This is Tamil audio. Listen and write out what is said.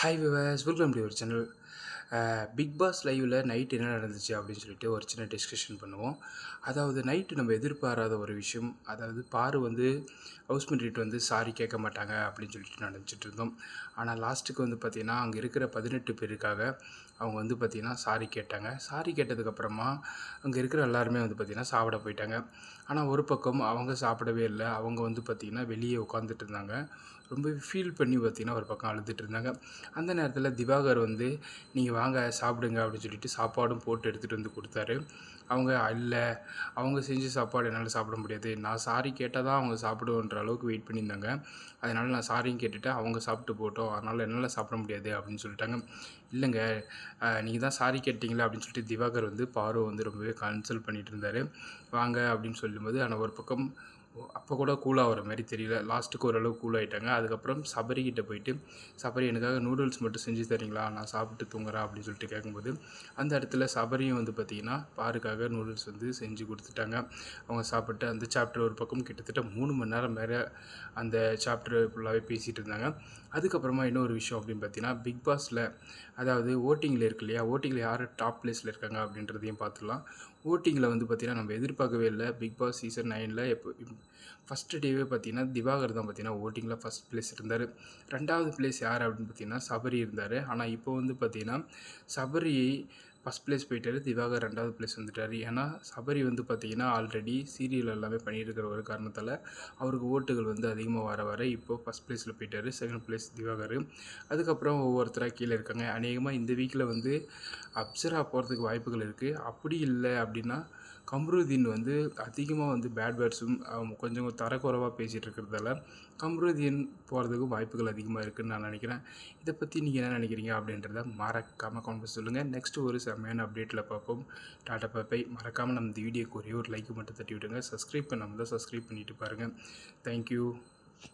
ஹாய் விவாஸ் வெல்கம் டு ஒரு சேனல் பிக் பாஸ் லைவில் நைட் என்ன நடந்துச்சு அப்படின்னு சொல்லிட்டு ஒரு சின்ன டிஸ்கஷன் பண்ணுவோம். அதாவது நைட்டு நம்ம எதிர்பாராத ஒரு விஷயம் அதாவது பாரு வந்து ஹவுஸ்மெண்ட் வந்து சாரி கேட்க மாட்டாங்க அப்படின்னு சொல்லிட்டு நினச்சிட்டு இருந்தோம். ஆனால் லாஸ்ட்டுக்கு வந்து பார்த்திங்கன்னா அங்கே இருக்கிற பதினெட்டு பேருக்காக அவங்க வந்து பார்த்திங்கன்னா சாரி கேட்டாங்க. சாரி கேட்டதுக்கப்புறமா அங்கே இருக்கிற எல்லாருமே வந்து பார்த்திங்கன்னா சாப்பிட போயிட்டாங்க. ஆனால் ஒரு பக்கம் அவங்க சாப்பிடவே இல்லை. அவங்க வந்து பார்த்திங்கன்னா வெளியே உட்காந்துட்டு இருந்தாங்க. ரொம்ப ஃபீல் பண்ணி பார்த்திங்கன்னா ஒரு பக்கம் அழுதுட்டு இருந்தாங்க. அந்த நேரத்தில் திவாகர் வந்து நீங்கள் வாங்க சாப்பிடுங்க அப்படின்னு சொல்லிட்டு சாப்பாடும் போட்டு எடுத்துகிட்டு வந்து கொடுத்தாரு. அவங்க இல்லை அவங்க செஞ்ச சாப்பாடு என்னால் சாப்பிட முடியாது. நான் சாரி கேட்டால் தான் அவங்க சாப்பிடுன்ற அளவுக்கு வெயிட் பண்ணியிருந்தாங்க. அதனால் நான் சாரியும் கேட்டுவிட்டு அவங்க சாப்பிட்டு போட்டோம். அதனால் என்னால் சாப்பிட முடியாது அப்படின்னு சொல்லிட்டாங்க. இல்லைங்க. நீங்கள் தான் சாரி கேட்டிங்களா அப்படின்னு சொல்லிட்டு திவாகர் வந்து பாரு வந்து ரொம்பவே கன்சல்ட் பண்ணிகிட்டு இருந்தார். வாங்க அப்படின்னு சொல்லும்போது ஆனால் ஒரு பக்கம் அப்போ கூட கூலாகிற மாதிரி தெரியல. லாஸ்ட்டுக்கு ஓரளவு கூல் ஆகிட்டாங்க அதுக்கப்புறம் சபரிக்கிட்ட போயிட்டு சபரி எனக்காக நூடுல்ஸ் மட்டும் செஞ்சு தரீங்களா? நான் சாப்பிட்டு தூங்குறேன். அப்படின்னு சொல்லிட்டு கேட்கும்போது அந்த இடத்துல சபரியும் வந்து பார்த்திங்கன்னா பாருக்காக நூடுல்ஸ் வந்து செஞ்சு கொடுத்துட்டாங்க. அவங்க சாப்பிட்டு அந்த சாப்டர் ஒரு பக்கம் கிட்டத்தட்ட மூணு மணி நேரம் மேலே அந்த சாப்டர் ஃபுல்லாகவே பேசிகிட்டு இருந்தாங்க. அதுக்கப்புறமா இன்னொரு விஷயம் அப்படின்னு பார்த்தீங்கன்னா பிக் பாஸில் அதாவது ஓட்டிங்கில் இருக்கு இல்லையா? ஓட்டிங்கில் யார் டாப் பிளேஸில் இருக்காங்க அப்படின்றதையும் பார்த்துடலாம். ஓட்டிங்கில் வந்து பார்த்திங்கன்னா நம்ம எதிர்பார்க்கவே இல்லை. பிக் பாஸ் சீசன் நைனில் எப்போ ஃபஸ்ட்டு டேவே பார்த்தீங்கன்னா திவாகர் தான் பார்த்தீங்கன்னா ஓட்டிங்கில் ஃபஸ்ட் ப்ளேஸ் இருந்தார். ரெண்டாவது ப்ளேஸ் யார் அப்படின்னு பார்த்தீங்கன்னா சபரி இருந்தார். ஆனால் இப்போ வந்து பார்த்திங்கன்னா சபரி ஃபஸ்ட் பிளேஸ் போயிட்டார் திவாகர் ரெண்டாவது ப்ளேஸ் வந்துட்டார். ஏன்னா சபரி வந்து பார்த்திங்கன்னா ஆல்ரெடி சீரியல் எல்லாமே பண்ணியிருக்கிற ஒரு காரணத்தால் அவருக்கு ஓட்டுகள் வந்து அதிகமாக வர வர இப்போது ஃபஸ்ட் ப்ளேஸில் போயிட்டார் செகண்ட் ப்ளேஸ் திவாகர். அதுக்கப்புறம் ஒவ்வொருத்தராக கீழே இருக்காங்க. அநேகமாக இந்த வீக்கில் வந்து அப்சரா போகிறதுக்கு வாய்ப்புகள் இருக்குது அப்படி இல்லை அப்படின்னா கம்ருதீன் வந்து அதிகமாக வந்து பேட் பேட்ஸும் கொஞ்சம் தரக்குறைவாக பேசிகிட்டு இருக்கிறதால கம்ருதீன் போகிறதுக்கு வாய்ப்புகள் அதிகமாக இருக்குதுன்னு நான் நினைக்கிறேன். இதை பற்றி நீங்கள் என்ன நினைக்கிறீங்க அப்படின்றத மறக்காமல் கமெண்ட் சொல்லுங்கள் நெக்ஸ்ட்டு ஒரு செம்மையான அப்டேட்டில் பார்ப்போம். டாட்டா பாப்பை மறக்காமல் நம்ம இந்த வீடியோக்கு ஒரே ஒரு லைக் மட்டும் தட்டி விடுங்க. சப்ஸ்கிரைப் பண்ணாமல் தான் சப்ஸ்கிரைப் பண்ணிவிட்டு பாருங்கள் தேங்க்யூ